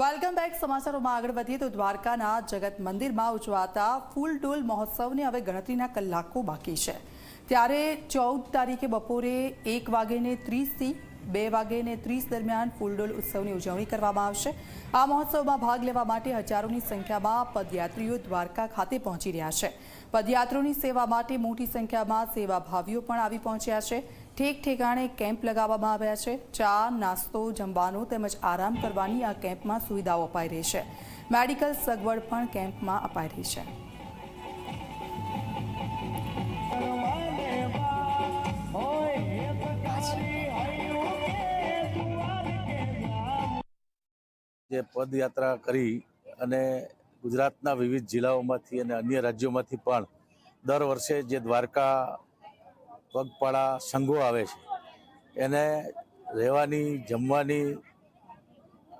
Welcome back સમાચારોમાં આગળ વધીએ તો દ્વારકાના જગત મંદિરમાં ઉજવાતા ફૂલ ડોલ મહોત્સવને હવે ગણતરીના કલાકો બાકી છે. ત્યારે ચૌદ તારીખે બપોરે એક વાગેને ત્રીસથી બે વાગેને ત્રીસ દરમિયાન ફૂલડોલ ઉત્સવની ઉજવણી કરવામાં આવશે. આ મહોત્સવમાં ભાગ લેવા માટે હજારોની સંખ્યામાં પદયાત્રીઓ દ્વારકા ખાતે પહોંચી રહ્યા છે. પદયાત્રીઓની સેવા માટે મોટી સંખ્યામાં સેવાભાવીઓ પણ આવી પહોંચ્યા છે. ઠેક ઠેકાણે કેમ્પ લગાવવામાં આવ્યા છે. ચા, નાસ્તો, જમવાનો તેમજ આરામ કરવાની આ કેમ્પમાં સુવિધાઓ અપાઈ રહી છે. મેડિકલ સગવડ પણ કેમ્પમાં અપાઈ રહી છે. જે પદયાત્રા કરી અને ગુજરાતના વિવિધ જિલ્લાઓમાંથી અને અન્ય રાજ્યોમાંથી પણ દર વર્ષે જે દ્વારકા પગપાળા સંઘો આવે છે. એને રહેવાની, જમવાની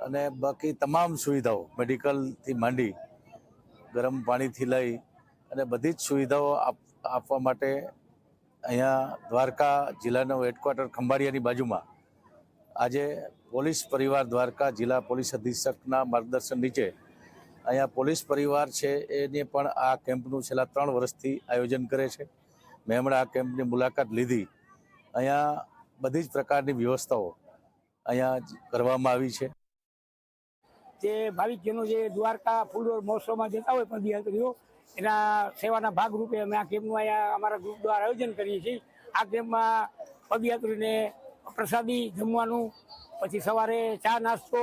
અને બાકી તમામ સુવિધાઓ મેડિકલથી માંડી, ગરમ પાણીથી લઈ અને બધી જ સુવિધાઓ આપ- આપવા માટે અહીંયા દ્વારકા જિલ્લાનો હેડક્વાર્ટર ખંભાળિયાની બાજુમાં. આજે પોલીસ પરિવાર દ્વારકા જિલ્લા પોલીસ અધિક્ષકના માર્ગદર્શન નીચે અહીંયા પોલીસ પરિવાર છે, એને પણ આ કેમ્પનું છેલ્લા ત્રણ વર્ષથી આયોજન કરે છે. મેં હમણાં કેમ્પની મુલાકાત લીધી. અહીંયા બધી જ પ્રકારની વ્યવસ્થાઓ અહીંયા કરવામાં આવી છે. જે ભાવિકજનો જે દ્વારકા ફૂલો મહોત્સવમાં જતા હોય પદયાત્રીઓ એના સેવાના ભાગરૂપે અમે આ કેમ્પનું અહીંયા અમારા ગ્રુપ દ્વારા આયોજન કરીએ છીએ. આ કેમ્પમાં પદયાત્રીને પ્રસાદી જમવાનું, પછી સવારે ચા નાસ્તો,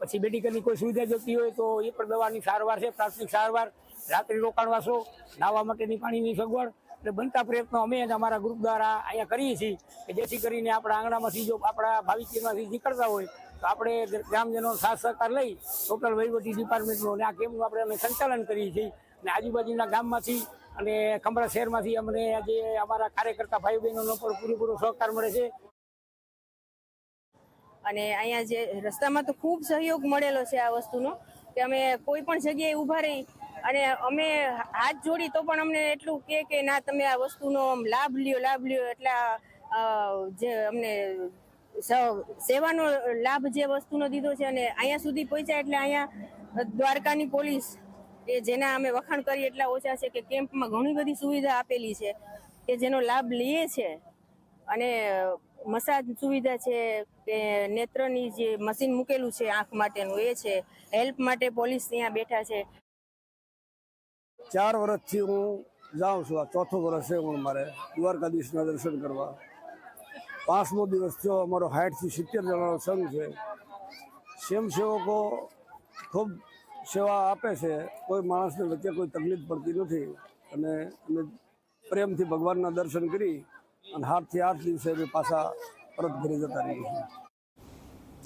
પછી મેડિકલની કોઈ સુવિધા જોતી હોય તો એ પણ દવાની સારવાર છે, પ્રાથમિક સારવાર, રાત્રિ રોકાણવાસો, નાહવા માટેની પાણીની સગવડ એટલે બનતા પ્રયત્નો અમે જ અમારા ગ્રુપ દ્વારા અહીંયા કરીએ છીએ કે જેથી કરીને આપણા આંગણામાંથી જો આપણા ભાવિકમાંથી નીકળતા હોય તો આપણે ગ્રામજનો સાથ સહકાર લઈ ટોટલ વહીવટી ડિપાર્ટમેન્ટનું અને આ કેમ્પનું આપણે અમે સંચાલન કરીએ છીએ અને આજુબાજુના ગામમાંથી અને ખંભાળા શહેરમાંથી અમને આજે અમારા કાર્યકર્તા ભાઈ બહેનોનો પણ પૂરેપૂરો સહકાર મળે છે. અને અહીંયા જે રસ્તામાં તો ખૂબ સહયોગ મળેલો છે આ વસ્તુનો કે અમે કોઈ પણ જગ્યાએ ઊભા રહી અને અમે હાથ જોડી તો પણ અમને એટલું કે કે ના, તમે આ વસ્તુનો લાભ લ્યો લાભ લ્યો, એટલા જે અમને સેવાનો લાભ જે વસ્તુનો દીધો છે અને અહીંયા સુધી પહોંચ્યા એટલે અહીંયા દ્વારકાની પોલીસ એ જેના અમે વખાણ કરીએ એટલા ઓછા છે કે કેમ્પમાં ઘણી બધી સુવિધા આપેલી છે કે જેનો લાભ લઈએ છે. અને મસાજ સુવિધા છે કે નેત્રની જે મશીન મૂકેલું છે આંખ માટેનું એ છે. હેલ્પ માટે પોલીસ ત્યાં બેઠા છે. ચાર વર્ષથી હું જાઉં છું. આ ચોથો વર્ષે હું મારે દ્વારકાધીશના દર્શન કરવા. પાંચમો દિવસ થયો. અમારો સાઠથી સિત્તેર જણાનો સંઘ છે. સ્વયંસેવકો ખૂબ સેવા આપે છે. કોઈ માણસને વચ્ચે કોઈ તકલીફ પડતી નથી. અને અમે પ્રેમથી ભગવાનના દર્શન કરી અને હાથથી આઠ દિવસે પાછા પરત ઘરે જતા રહીએ છીએ.